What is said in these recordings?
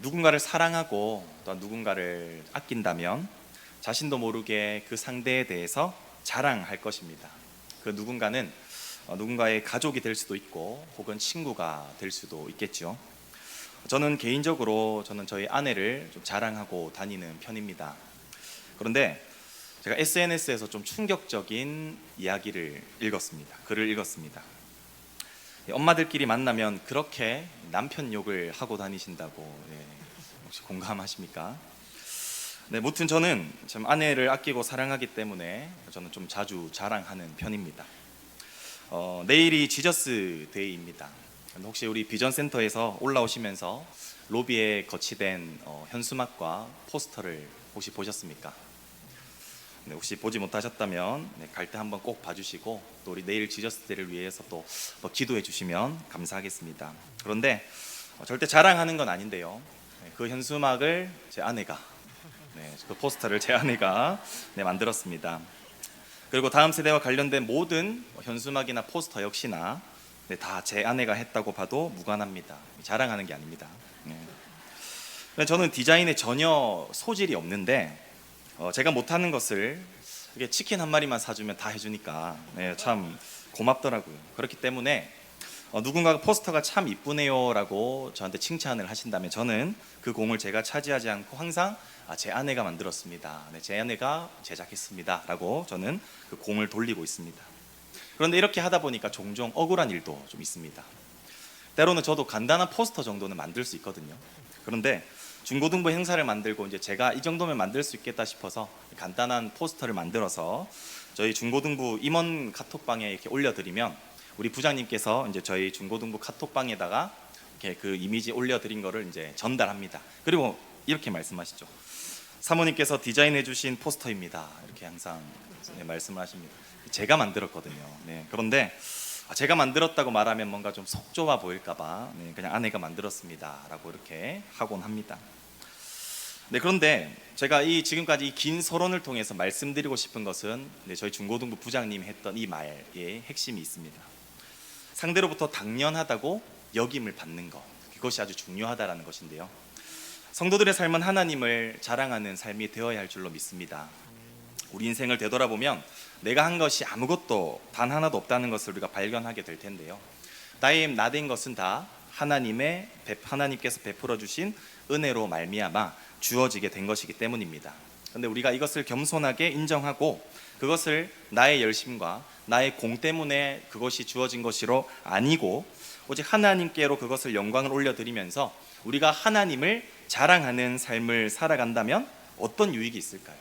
누군가를 사랑하고 또 누군가를 아낀다면 자신도 모르게 그 상대에 대해서 자랑할 것입니다. 그 누군가는 어, 누군가의 가족이 될 수도 있고 혹은 친구가 될 수도 있겠죠. 저는 개인적으로 저는 저희 아내를 좀 자랑하고 다니는 편입니다. 그런데 제가 SNS에서 좀 충격적인 이야기를 읽었습니다. 글을 읽었습니다. 엄마들끼리 만나면 그렇게 남편 욕을 하고 다니신다고 예, 혹시 공감하십니까? 네, 무튼 저는 참 아내를 아끼고 사랑하기 때문에 저는 좀 자주 자랑하는 편입니다. 어, 내일이 지저스 데이입니다. 혹시 우리 비전 센터에서 올라오시면서 로비에 거치된 어, 현수막과 포스터를 혹시 보셨습니까? 네, 혹시 보지 못하셨다면 네, 갈 때 한번 꼭 봐주시고 또 우리 내일 지저스 데이를 위해서 또, 또 기도해 주시면 감사하겠습니다. 그런데 어, 절대 자랑하는 건 아닌데요. 네, 그 현수막을 제 아내가 네, 그 포스터를 제 아내가 네, 만들었습니다. 그리고 다음 세대와 관련된 모든 현수막이나 포스터 역시나 네, 다제 아내가 했다고 봐도 무관합니다. 자랑하는 게 아닙니다. 네. 저는 디자인에 전혀 소질이 없는데 어, 제가 못하는 것을 이게 치킨 한 마리만 사주면 다 해주니까 네, 참 고맙더라고요. 그렇기 때문에 어, 누군가가 포스터가 참 이쁘네요라고 저한테 칭찬을 하신다면 저는 그 공을 제가 차지하지 않고 항상 아, 제 아내가 만들었습니다. 네, 제 아내가 제작했습니다라고 저는 그 공을 돌리고 있습니다. 그런데 이렇게 하다 보니까 종종 억울한 일도 좀 있습니다. 때로는 저도 간단한 포스터 정도는 만들 수 있거든요. 그런데 중고등부 행사를 만들고 이제 제가 이 정도면 만들 수 있겠다 싶어서 간단한 포스터를 만들어서 저희 중고등부 임원 카톡방에 이렇게 올려드리면 우리 부장님께서 이제 저희 중고등부 카톡방에다가 이렇게 그 이미지 올려드린 거를 이제 전달합니다. 그리고 이렇게 말씀하시죠. 사모님께서 디자인해 주신 포스터입니다. 이렇게 항상 네, 말씀을 하십니다. 제가 만들었거든요. 네, 그런데 아, 제가 만들었다고 말하면 뭔가 좀속 좁아 보일까봐 네, 그냥 아내가 만들었습니다라고 이렇게 하곤 합니다. 네, 그런데 제가 이 지금까지 이 긴 서론을 통해서 말씀드리고 싶은 것은 네, 저희 중고등부 부장님이 했던 이 말의 핵심이 있습니다. 상대로부터 당연하다고 여김을 받는 것 그것이 아주 중요하다라는 것인데요. 성도들의 삶은 하나님을 자랑하는 삶이 되어야 할 줄로 믿습니다. 우리 인생을 되돌아보면 내가 한 것이 아무것도 단 하나도 없다는 것을 우리가 발견하게 될 텐데요. 나의 나된 것은 다 하나님의 베- 하나님께서 베풀어 주신 은혜로 말미암아 주어지게 된 것이기 때문입니다. 그런데 우리가 이것을 겸손하게 인정하고 그것을 나의 열심과 나의 공 때문에 그것이 주어진 것이로 아니고 오직 하나님께로 그것을 영광을 올려드리면서 우리가 하나님을 자랑하는 삶을 살아간다면 어떤 유익이 있을까요?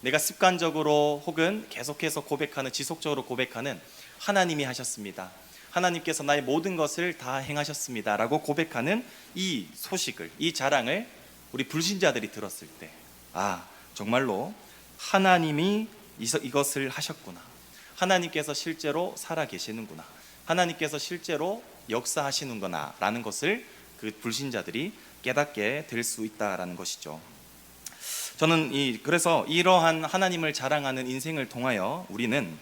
내가 습관적으로 혹은 계속해서 고백하는 지속적으로 고백하는 하나님이 하셨습니다. 하나님께서 나의 모든 것을 다 행하셨습니다라고 고백하는 이 소식을 이 자랑을 우리 불신자들이 들었을 때 아, 정말로 하나님이 이것을 하셨구나. 하나님께서 실제로 살아 계시는구나. 하나님께서 실제로 역사하시는구나 라는 것을 그 불신자들이 깨닫게 될 수 있다라는 것이죠. 저는 이 그래서 이러한 하나님을 자랑하는 인생을 통하여 우리는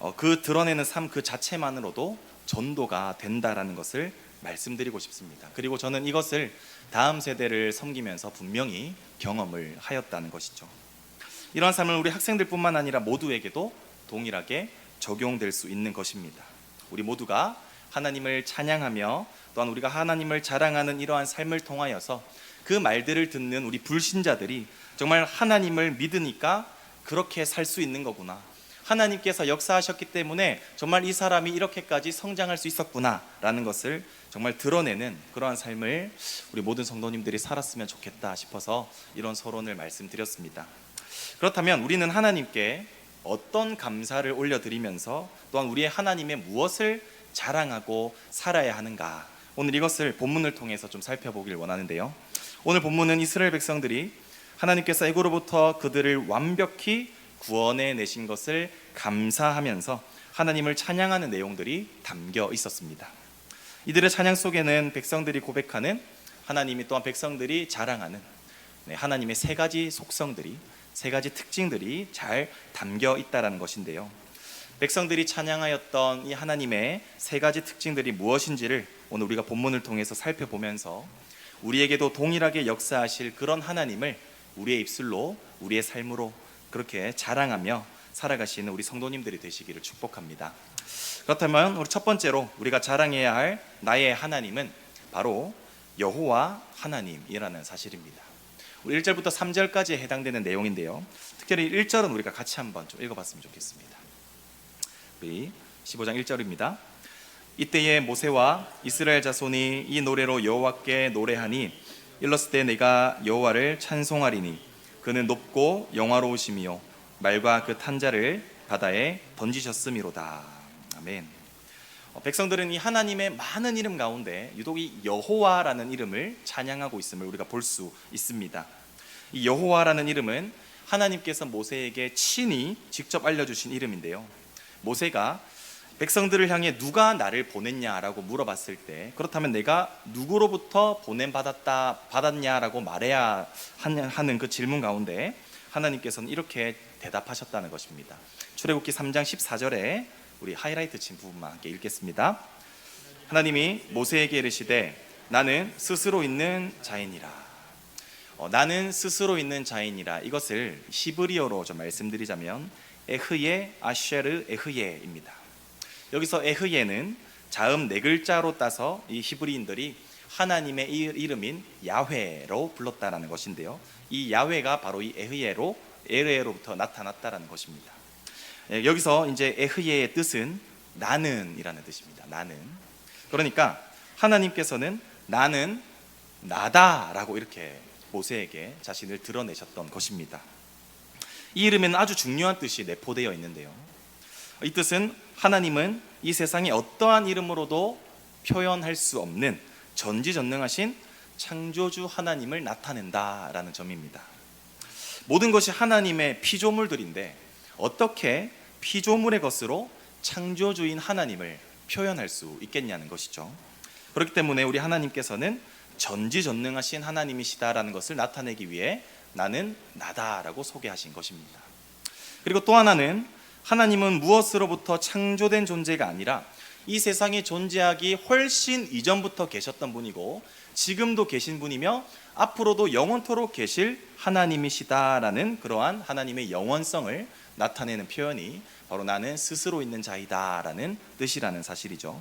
어, 그 드러내는 삶 그 자체만으로도 전도가 된다라는 것을 말씀드리고 싶습니다. 그리고 저는 이것을 다음 세대를 섬기면서 분명히 경험을 하였다는 것이죠. 이러한 삶을 우리 학생들뿐만 아니라 모두에게도 동일하게 적용될 수 있는 것입니다. 우리 모두가 하나님을 찬양하며 또한 우리가 하나님을 자랑하는 이러한 삶을 통하여서 그 말들을 듣는 우리 불신자들이 정말 하나님을 믿으니까 그렇게 살 수 있는 거구나. 하나님께서 역사하셨기 때문에 정말 이 사람이 이렇게까지 성장할 수 있었구나라는 것을 정말 드러내는 그러한 삶을 우리 모든 성도님들이 살았으면 좋겠다 싶어서 이런 서론을 말씀드렸습니다. 그렇다면 우리는 하나님께 어떤 감사를 올려드리면서 또한 우리의 하나님의 무엇을 자랑하고 살아야 하는가 오늘 이것을 본문을 통해서 좀 살펴보길 원하는데요. 오늘 본문은 이스라엘 백성들이 하나님께서 애고로부터 그들을 완벽히 구원해 내신 것을 감사하면서 하나님을 찬양하는 내용들이 담겨 있었습니다. 이들의 찬양 속에는 백성들이 고백하는 하나님이 또한 백성들이 자랑하는 네, 하나님의 세 가지 속성들이 세 가지 특징들이 잘 담겨 있다라는 것인데요. 백성들이 찬양하였던 이 하나님의 세 가지 특징들이 무엇인지를 오늘 우리가 본문을 통해서 살펴보면서 우리에게도 동일하게 역사하실 그런 하나님을 우리의 입술로 우리의 삶으로 그렇게 자랑하며 살아가시는 우리 성도님들이 되시기를 축복합니다. 그렇다면 우리 첫 번째로 우리가 자랑해야 할 나의 하나님은 바로 여호와 하나님이라는 사실입니다. 우리 1절부터 3절까지에 해당되는 내용인데요. 특별히 1절은 우리가 같이 한번 좀 읽어봤으면 좋겠습니다. 우리 15장 1절입니다. 이때에 모세와 이스라엘 자손이 이 노래로 여호와께 노래하니 일렀을 때 내가 여호와를 찬송하리니 그는 높고 영화로우시며 말과 그 탄자를 바다에 던지셨음이로다. 아멘. 어, 백성들은 이 하나님의 많은 이름 가운데 유독 이 여호와라는 이름을 찬양하고 있음을 우리가 볼 수 있습니다. 이 여호와라는 이름은 하나님께서 모세에게 친히 직접 알려주신 이름인데요. 모세가 백성들을 향해 누가 나를 보냈냐라고 물어봤을 때 그렇다면 내가 누구로부터 보냄 받았다 받았냐라고 말해야 하는 그 질문 가운데 하나님께서는 이렇게 대답하셨다는 것입니다. 출애굽기 3장 14절에 우리 하이라이트 친 부분만 함께 읽겠습니다. 하나님이 모세에게 이르시되 나는 스스로 있는 자이니라. 어, 나는 스스로 있는 자이니라. 이것을 히브리어로 좀 말씀드리자면 에흐예 아쉐르 에흐예입니다. 여기서 에흐예는 자음 네 글자로 따서 이 히브리인들이 하나님의 이- 이름인 야훼로 불렀다라는 것인데요. 이 야훼가 바로 이 에흐예로 에르에로부터 나타났다라는 것입니다. 예, 여기서 이제 에흐예의 뜻은 나는이라는 뜻입니다. 나는. 그러니까 하나님께서는 나는 나다라고 이렇게 모세에게 자신을 드러내셨던 것입니다. 이 이름에는 아주 중요한 뜻이 내포되어 있는데요. 이 뜻은 하나님은 이 세상에 어떠한 이름으로도 표현할 수 없는 전지전능하신 창조주 하나님을 나타낸다라는 점입니다. 모든 것이 하나님의 피조물들인데 어떻게 피조물의 것으로 창조주인 하나님을 표현할 수 있겠냐는 것이죠. 그렇기 때문에 우리 하나님께서는 전지전능하신 하나님이시다라는 것을 나타내기 위해 나는 나다라고 소개하신 것입니다. 그리고 또 하나는 하나님은 무엇으로부터 창조된 존재가 아니라 이 세상에 존재하기 훨씬 이전부터 계셨던 분이고 지금도 계신 분이며 앞으로도 영원토록 계실 하나님이시다라는 그러한 하나님의 영원성을 나타내는 표현이 바로 나는 스스로 있는 자이다라는 뜻이라는 사실이죠.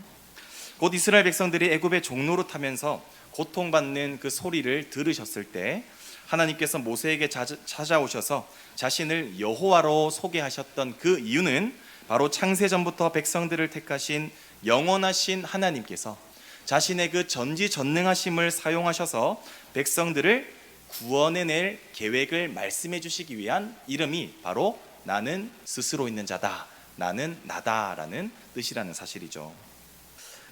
곧 이스라엘 백성들이 애굽의 종로로 타면서 고통받는 그 소리를 들으셨을 때 하나님께서 모세에게 찾아오셔서 자신을 여호와로 소개하셨던 그 이유는 바로 창세 전부터 백성들을 택하신 영원하신 하나님께서 자신의 그 전지전능하심을 사용하셔서 백성들을 구원해낼 계획을 말씀해 주시기 위한 이름이 바로 나는 스스로 있는 자다. 나는 나다라는 뜻이라는 사실이죠.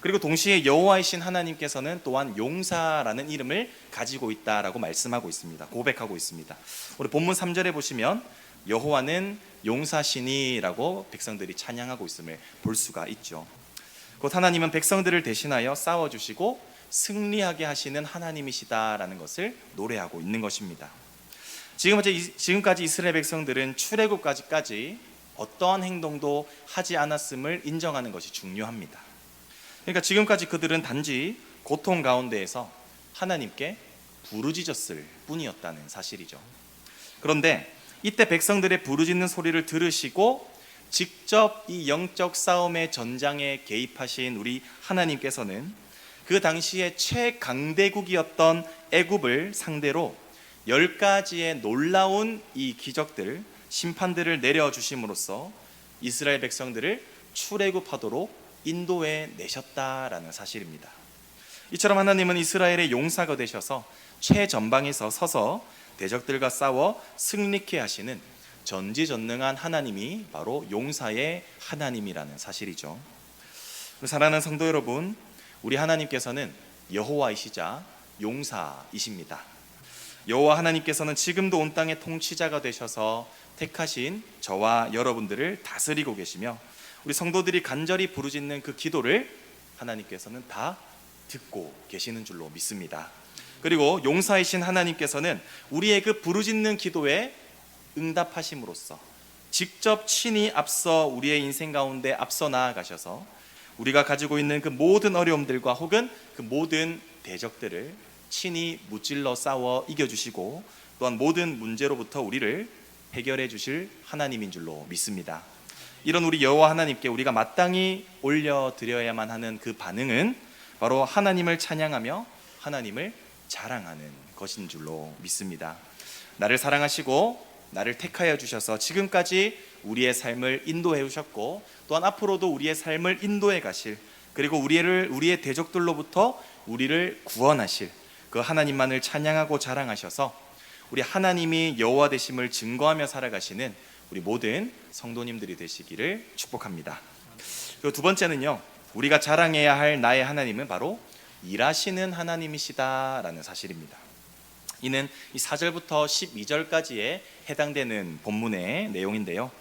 그리고 동시에 여호와이신 하나님께서는 또한 용사라는 이름을 가지고 있다라고 말씀하고 있습니다. 고백하고 있습니다. 우리 본문 3절에 보시면 여호와는 용사시니라고 백성들이 찬양하고 있음을 볼 수가 있죠. 곧 하나님은 백성들을 대신하여 싸워 주시고 승리하게 하시는 하나님이시다라는 것을 노래하고 있는 것입니다. 지금 지금까지 이스라엘 백성들은 출애굽까지까지 어떠한 행동도 하지 않았음을 인정하는 것이 중요합니다. 그러니까 지금까지 그들은 단지 고통 가운데에서 하나님께 부르짖었을 뿐이었다는 사실이죠. 그런데 이때 백성들의 부르짖는 소리를 들으시고 직접 이 영적 싸움의 전장에 개입하신 우리 하나님께서는 그 당시에 최강대국이었던 애굽을 상대로 열 가지의 놀라운 이 기적들 심판들을 내려 주심으로써 이스라엘 백성들을 출애굽하도록 인도해 내셨다라는 사실입니다. 이처럼 하나님은 이스라엘의 용사가 되셔서 최전방에서 서서 대적들과 싸워 승리케 하시는 전지전능한 하나님이 바로 용사의 하나님이라는 사실이죠. 사랑하는 성도 여러분, 우리 하나님께서는 여호와이시자 용사이십니다. 여호와 하나님께서는 지금도 온 땅의 통치자가 되셔서 택하신 저와 여러분들을 다스리고 계시며 우리 성도들이 간절히 부르짖는 그 기도를 하나님께서는 다 듣고 계시는 줄로 믿습니다. 그리고 용사이신 하나님께서는 우리의 그 부르짖는 기도에 응답하심으로써 직접 친히 앞서 우리의 인생 가운데 앞서 나아가셔서 우리가 가지고 있는 그 모든 어려움들과 혹은 그 모든 대적들을 친히 무찔러 싸워 이겨주시고 또한 모든 문제로부터 우리를 해결해 주실 하나님인 줄로 믿습니다. 이런 우리 여호와 하나님께 우리가 마땅히 올려 드려야만 하는 그 반응은 바로 하나님을 찬양하며 하나님을 자랑하는 것인 줄로 믿습니다. 나를 사랑하시고 나를 택하여 주셔서 지금까지 우리의 삶을 인도해 주셨고 또한 앞으로도 우리의 삶을 인도해 가실 그리고 우리를 우리의 대적들로부터 우리를 구원하실 그 하나님만을 찬양하고 자랑하셔서 우리 하나님이 여호와 되심을 증거하며 살아가시는 우리 모든 성도님들이 되시기를 축복합니다. 그리고 두 번째는요. 우리가 자랑해야 할 나의 하나님은 바로 일하시는 하나님이시다라는 사실입니다. 이는 이 4절부터 12절까지에 해당되는 본문의 내용인데요.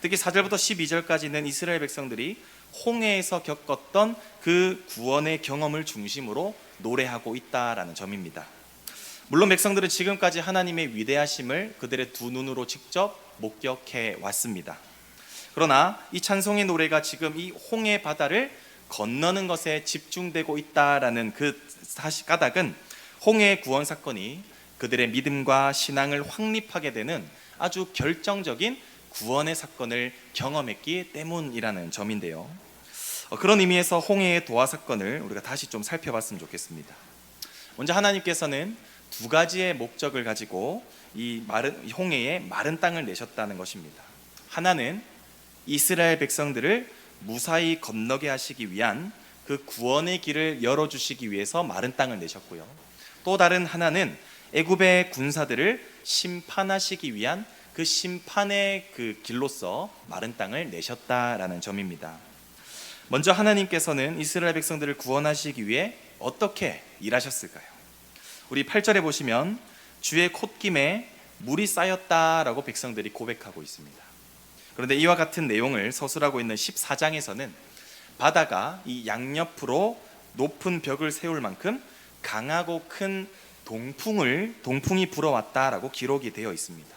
특히 4절부터 12절까지는 이스라엘 백성들이 홍해에서 겪었던 그 구원의 경험을 중심으로 노래하고 있다라는 점입니다. 물론 백성들은 지금까지 하나님의 위대하심을 그들의 두 눈으로 직접 목격해 왔습니다. 그러나 이 찬송의 노래가 지금 이 홍해 바다를 건너는 것에 집중되고 있다라는 그 사실 까닭은 홍해 구원 사건이 그들의 믿음과 신앙을 확립하게 되는 아주 결정적인 구원의 사건을 경험했기 때문이라는 점인데요. 어, 그런 의미에서 홍해의 도화 사건을 우리가 다시 좀 살펴봤으면 좋겠습니다. 먼저 하나님께서는 두 가지의 목적을 가지고 이 마른 홍해에 마른 땅을 내셨다는 것입니다. 하나는 이스라엘 백성들을 무사히 건너게 하시기 위한 그 구원의 길을 열어 주시기 위해서 마른 땅을 내셨고요. 또 다른 하나는 애굽의 군사들을 심판하시기 위한 그 심판의 그 길로서 마른 땅을 내셨다라는 점입니다. 먼저 하나님께서는 이스라엘 백성들을 구원하시기 위해 어떻게 일하셨을까요? 우리 8절에 보시면 주의 콧김에 물이 쌓였다라고 백성들이 고백하고 있습니다. 그런데 이와 같은 내용을 서술하고 있는 14장에서는 바다가 이 양옆으로 높은 벽을 세울 만큼 강하고 큰 동풍을 동풍이 불어왔다라고 기록이 되어 있습니다.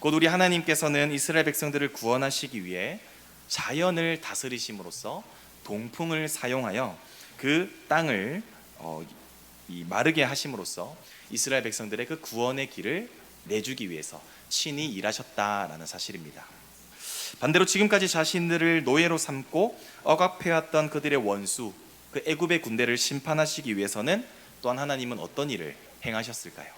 곧 우리 하나님께서는 이스라엘 백성들을 구원하시기 위해 자연을 다스리심으로써 동풍을 사용하여 그 땅을 어, 이 마르게 하심으로써 이스라엘 백성들의 그 구원의 길을 내주기 위해서 친히 일하셨다라는 사실입니다. 반대로 지금까지 자신들을 노예로 삼고 억압해왔던 그들의 원수, 그 애굽의 군대를 심판하시기 위해서는 또한 하나님은 어떤 일을 행하셨을까요?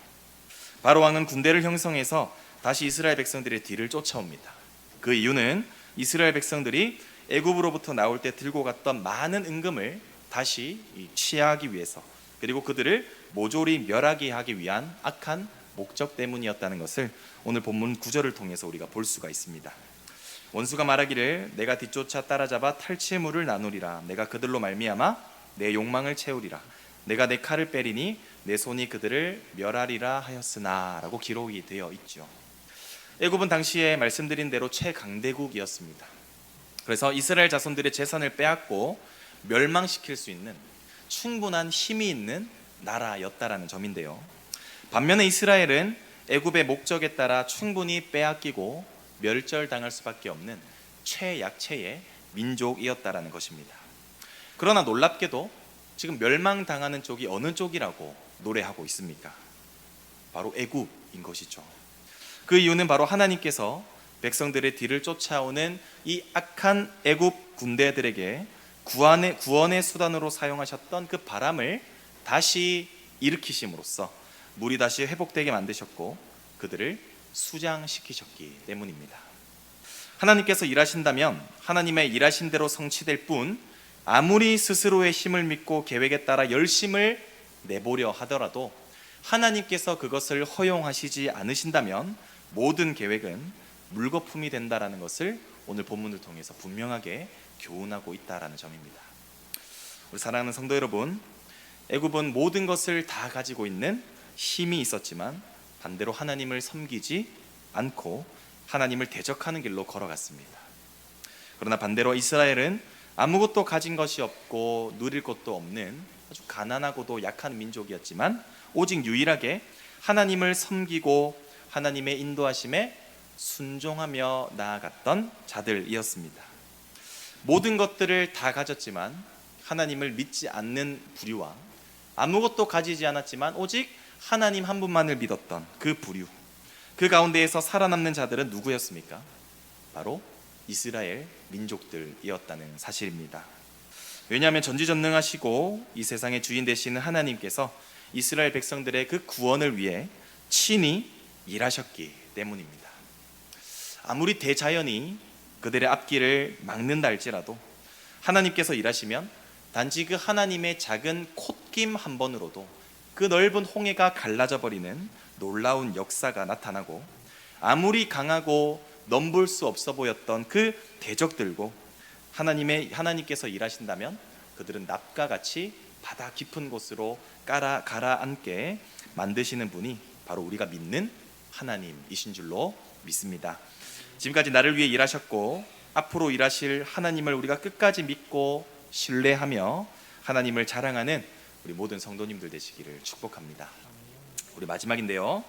바로 왕은 군대를 형성해서 다시 이스라엘 백성들의 뒤를 쫓아옵니다. 그 이유는 이스라엘 백성들이 애굽으로부터 나올 때 들고 갔던 많은 은금을 다시 취하하기 위해서 그리고 그들을 모조리 멸하게 하기 위한 악한 목적 때문이었다는 것을 오늘 본문 구절을 통해서 우리가 볼 수가 있습니다. 원수가 말하기를 내가 뒤쫓아 따라잡아 탈취물을 나누리라 내가 그들로 말미암아 내 욕망을 채우리라 내가 내 칼을 빼리니 내 손이 그들을 멸하리라 하였으나라고 기록이 되어 있죠. 애굽은 당시에 말씀드린 대로 최강대국이었습니다. 그래서 이스라엘 자손들의 재산을 빼앗고 멸망시킬 수 있는 충분한 힘이 있는 나라였다라는 점인데요. 반면에 이스라엘은 애굽의 목적에 따라 충분히 빼앗기고 멸절당할 수밖에 없는 최약체의 민족이었다라는 것입니다. 그러나 놀랍게도 지금 멸망당하는 쪽이 어느 쪽이라고 노래하고 있습니까? 바로 애굽인 것이죠. 그 이유는 바로 하나님께서 백성들의 뒤를 쫓아오는 이 악한 애굽 군대들에게 구원의, 구원의 수단으로 사용하셨던 그 바람을 다시 일으키심으로써 물이 다시 회복되게 만드셨고 그들을 수장시키셨기 때문입니다. 하나님께서 일하신다면 하나님의 일하신 대로 성취될 뿐 아무리 스스로의 힘을 믿고 계획에 따라 열심을 내보려 하더라도 하나님께서 그것을 허용하시지 않으신다면 모든 계획은 물거품이 된다라는 것을 오늘 본문을 통해서 분명하게 교훈하고 있다라는 점입니다. 우리 사랑하는 성도 여러분, 애굽은 모든 것을 다 가지고 있는 힘이 있었지만 반대로 하나님을 섬기지 않고 하나님을 대적하는 길로 걸어갔습니다. 그러나 반대로 이스라엘은 아무것도 가진 것이 없고 누릴 것도 없는 아주 가난하고도 약한 민족이었지만 오직 유일하게 하나님을 섬기고 하나님의 인도하심에 순종하며 나아갔던 자들이었습니다. 모든 것들을 다 가졌지만 하나님을 믿지 않는 부류와 아무것도 가지지 않았지만 오직 하나님 한 분만을 믿었던 그 부류. 그 가운데에서 살아남는 자들은 누구였습니까? 바로 이스라엘 민족들이었다는 사실입니다. 왜냐하면 전지전능하시고 이 세상의 주인 되시는 하나님께서 이스라엘 백성들의 그 구원을 위해 친히 일하셨기 때문입니다. 아무리 대자연이 그들의 앞길을 막는다 할지라도 하나님께서 일하시면 단지 그 하나님의 작은 콧김 한 번으로도 그 넓은 홍해가 갈라져 버리는 놀라운 역사가 나타나고 아무리 강하고 넘볼 수 없어 보였던 그 대적들고 하나님의 하나님께서 일하신다면 그들은 납과 같이 바다 깊은 곳으로 깔아 가라앉게 만드시는 분이 바로 우리가 믿는 하나님이신 줄로 믿습니다. 지금까지 나를 위해 일하셨고 앞으로 일하실 하나님을 우리가 끝까지 믿고 신뢰하며 하나님을 자랑하는 우리 모든 성도님들 되시기를 축복합니다. 우리 마지막인데요.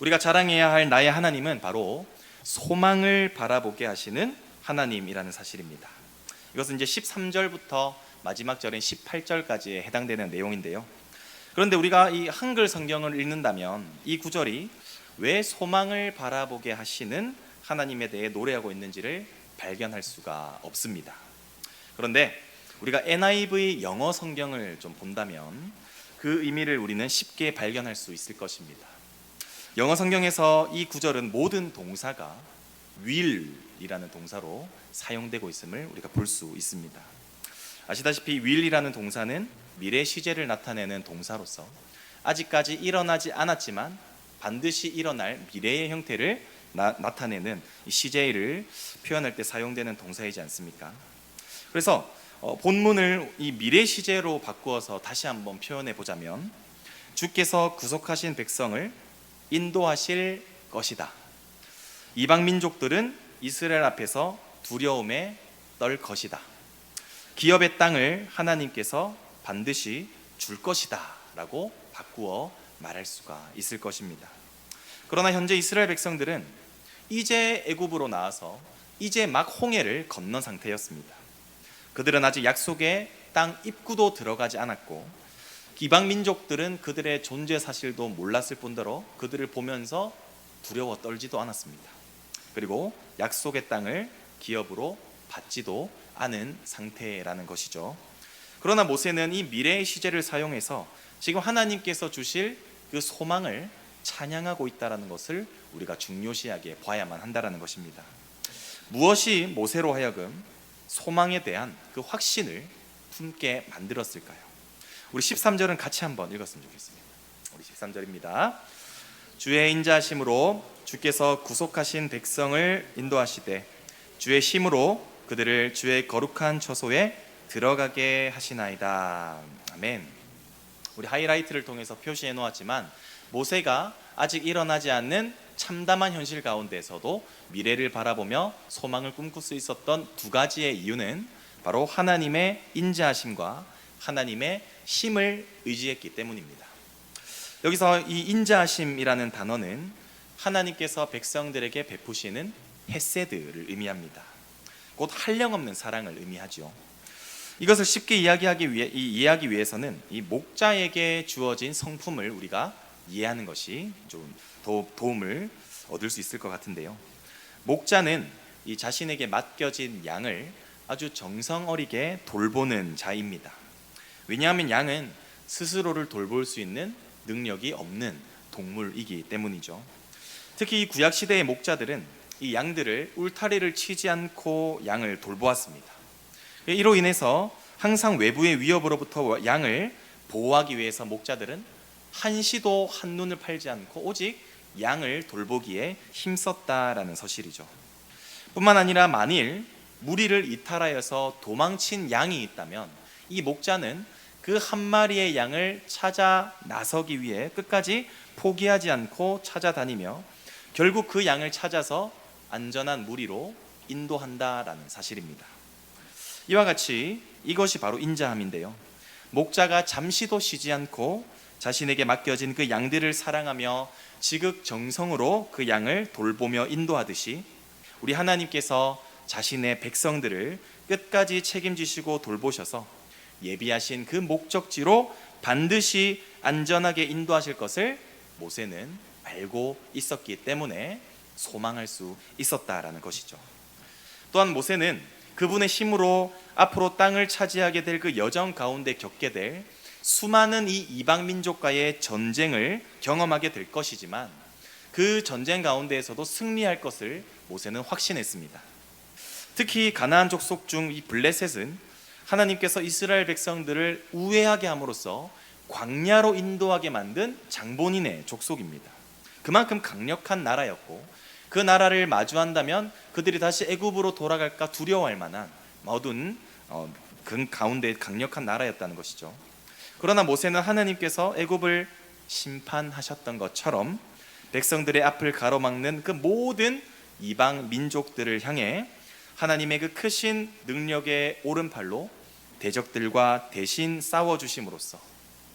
우리가 자랑해야 할 나의 하나님은 바로 소망을 바라보게 하시는 하나님이라는 사실입니다. 이것은 이제 13절부터 마지막 절인 18절까지에 해당되는 내용인데요. 그런데 우리가 이 한글 성경을 읽는다면 이 구절이 왜 소망을 바라보게 하시는 하나님에 대해 노래하고 있는지를 발견할 수가 없습니다. 그런데 우리가 NIV 영어 성경을 좀 본다면 그 의미를 우리는 쉽게 발견할 수 있을 것입니다. 영어 성경에서 이 구절은 모든 동사가 will이라는 동사로 사용되고 있음을 우리가 볼 수 있습니다. 아시다시피 will이라는 동사는 미래 시제를 나타내는 동사로서 아직까지 일어나지 않았지만 반드시 일어날 미래의 형태를 나, 타내는 시제를 표현할 때 사용되는 동사이지 않습니까? 그래서 어, 본문을 이 미래 시제로 바꾸어서 다시 한번 표현해 보자면 주께서 구속하신 백성을 인도하실 것이다. 이방 민족들은 이스라엘 앞에서 두려움에 떨 것이다. 기업의 땅을 하나님께서 반드시 줄 것이다라고 바꾸어 말할 수가 있을 것입니다. 그러나 현재 이스라엘 백성들은 이제 애굽으로 나와서 이제 막 홍해를 건넌 상태였습니다. 그들은 아직 약속의 땅 입구도 들어가지 않았고 기방 민족들은 그들의 존재 사실도 몰랐을 뿐더러 그들을 보면서 두려워 떨지도 않았습니다. 그리고 약속의 땅을 기업으로 받지도 않은 상태라는 것이죠. 그러나 모세는 이 미래의 시제를 사용해서 지금 하나님께서 주실 그 소망을 찬양하고 있다라는 것을 우리가 중요시하게 봐야만 한다라는 것입니다. 무엇이 모세로 하여금 소망에 대한 그 확신을 품게 만들었을까요? 우리 13절은 같이 한번 읽었으면 좋겠습니다. 우리 13절입니다. 주의 인자하심으로 주께서 구속하신 백성을 인도하시되 주의 힘으로 그들을 주의 거룩한 처소에 들어가게 하시나이다. 아멘. 우리 하이라이트를 통해서 표시해 놓았지만 모세가 아직 일어나지 않는 참담한 현실 가운데서도 미래를 바라보며 소망을 꿈꿀 수 있었던 두 가지의 이유는 바로 하나님의 인자하심과 하나님의 힘을 의지했기 때문입니다. 여기서 이 인자하심이라는 단어는 하나님께서 백성들에게 베푸시는 헤세드를 의미합니다. 곧 한량 없는 사랑을 의미하죠. 이것을 쉽게 이야기하기 위해 이해하기 위해서는 이 목자에게 주어진 성품을 우리가 이해하는 것이 좀 도, 도움을 얻을 수 있을 것 같은데요. 목자는 이 자신에게 맡겨진 양을 아주 정성 어리게 돌보는 자입니다. 왜냐하면 양은 스스로를 돌볼 수 있는 능력이 없는 동물이기 때문이죠. 특히 이 구약 시대의 목자들은 이 양들을 울타리를 치지 않고 양을 돌보았습니다. 이로 인해서 항상 외부의 위협으로부터 양을 보호하기 위해서 목자들은 한시도 한눈을 팔지 않고 오직 양을 돌보기에 힘썼다라는 사실이죠. 뿐만 아니라 만일 무리를 이탈하여서 도망친 양이 있다면 이 목자는 그 한 마리의 양을 찾아 나서기 위해 끝까지 포기하지 않고 찾아다니며 결국 그 양을 찾아서 안전한 무리로 인도한다라는 사실입니다. 이와 같이 이것이 바로 인자함인데요. 목자가 잠시도 쉬지 않고 자신에게 맡겨진 그 양들을 사랑하며 지극정성으로 그 양을 돌보며 인도하듯이 우리 하나님께서 자신의 백성들을 끝까지 책임지시고 돌보셔서 예비하신 그 목적지로 반드시 안전하게 인도하실 것을 모세는 알고 있었기 때문에 소망할 수 있었다라는 것이죠. 또한 모세는 그분의 힘으로 앞으로 땅을 차지하게 될 그 여정 가운데 겪게 될 수많은 이 이방 민족과의 전쟁을 경험하게 될 것이지만 그 전쟁 가운데에서도 승리할 것을 모세는 확신했습니다. 특히 가나안 족속 중 이 블레셋은 하나님께서 이스라엘 백성들을 우회하게 함으로써 광야로 인도하게 만든 장본인의 족속입니다. 그만큼 강력한 나라였고 그 나라를 마주한다면 그들이 다시 애굽으로 돌아갈까 두려워할 만한 모든 어, 그 가운데 강력한 나라였다는 것이죠. 그러나 모세는 하나님께서 애굽을 심판하셨던 것처럼 백성들의 앞을 가로막는 그 모든 이방 민족들을 향해 하나님의 그 크신 능력의 오른팔로 대적들과 대신 싸워 주심으로써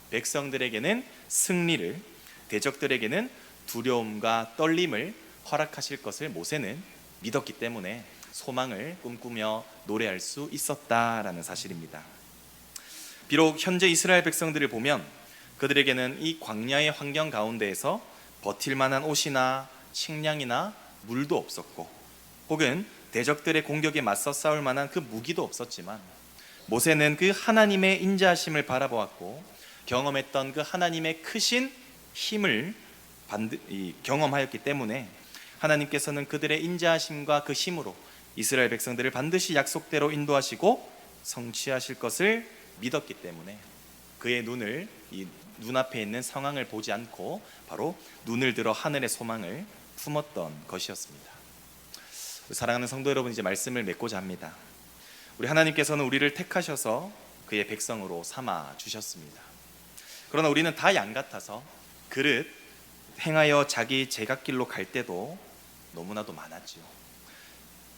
백성들에게는 승리를 대적들에게는 두려움과 떨림을 허락하실 것을 모세는 믿었기 때문에 소망을 꿈꾸며 노래할 수 있었다라는 사실입니다. 비록 현재 이스라엘 백성들을 보면 그들에게는 이 광야의 환경 가운데에서 버틸 만한 옷이나 식량이나 물도 없었고 혹은 대적들의 공격에 맞서 싸울 만한 그 무기도 없었지만 모세는 그 하나님의 인자하심을 바라보았고 경험했던 그 하나님의 크신 힘을 경험하였기 때문에 하나님께서는 그들의 인자하심과 그 힘으로 이스라엘 백성들을 반드시 약속대로 인도하시고 성취하실 것을 믿었기 때문에 그의 눈을 이 눈앞에 있는 상황을 보지 않고 바로 눈을 들어 하늘의 소망을 품었던 것이었습니다. 사랑하는 성도 여러분 이제 말씀을 맺고자 합니다. 우리 하나님께서는 우리를 택하셔서 그의 백성으로 삼아 주셨습니다. 그러나 우리는 다 양 같아서 그릇 행하여 자기 제각길로 갈 때도 너무나도 많았지요.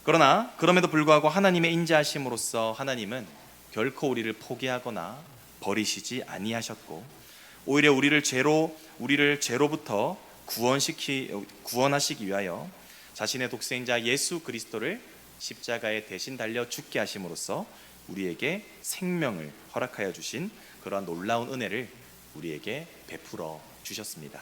그러나 그럼에도 불구하고 하나님의 인자하심으로써 하나님은 결코 우리를 포기하거나 버리시지 아니하셨고 오히려 우리를 죄로 우리를 죄로부터 구원시키 구원하시기 위하여 자신의 독생자 예수 그리스도를 십자가에 대신 달려 죽게 하심으로써 우리에게 생명을 허락하여 주신 그러한 놀라운 은혜를 우리에게 베풀어 주셨습니다.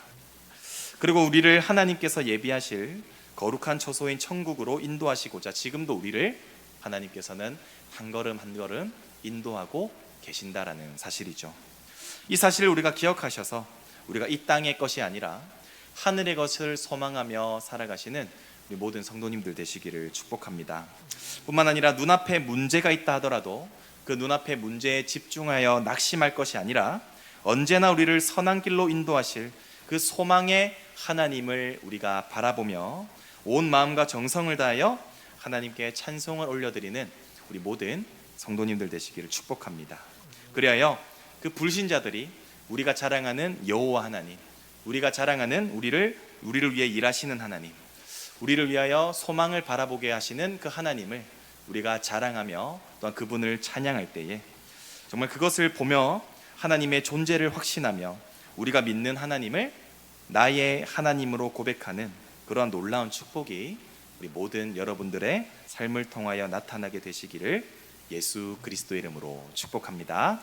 그리고 우리를 하나님께서 예비하실 거룩한 처소인 천국으로 인도하시고자 지금도 우리를 하나님께서는 한 걸음 한 걸음 인도하고 계신다라는 사실이죠. 이 사실을 우리가 기억하셔서 우리가 이 땅의 것이 아니라 하늘의 것을 소망하며 살아가시는 우리 모든 성도님들 되시기를 축복합니다. 뿐만 아니라 눈앞에 문제가 있다 하더라도 그 눈앞의 문제에 집중하여 낙심할 것이 아니라 언제나 우리를 선한 길로 인도하실 그 소망의 하나님을 우리가 바라보며 온 마음과 정성을 다하여 하나님께 찬송을 올려드리는 우리 모든 성도님들 되시기를 축복합니다. 그리하여 그 불신자들이 우리가 자랑하는 여호와 하나님, 우리가 자랑하는 우리를 우리를 위해 일하시는 하나님, 우리를 위하여 소망을 바라보게 하시는 그 하나님을 우리가 자랑하며 또한 그분을 찬양할 때에 정말 그것을 보며 하나님의 존재를 확신하며 우리가 믿는 하나님을 나의 하나님으로 고백하는 그러한 놀라운 축복이 우리 모든 여러분들의 삶을 통하여 나타나게 되시기를 예수 그리스도 이름으로 축복합니다.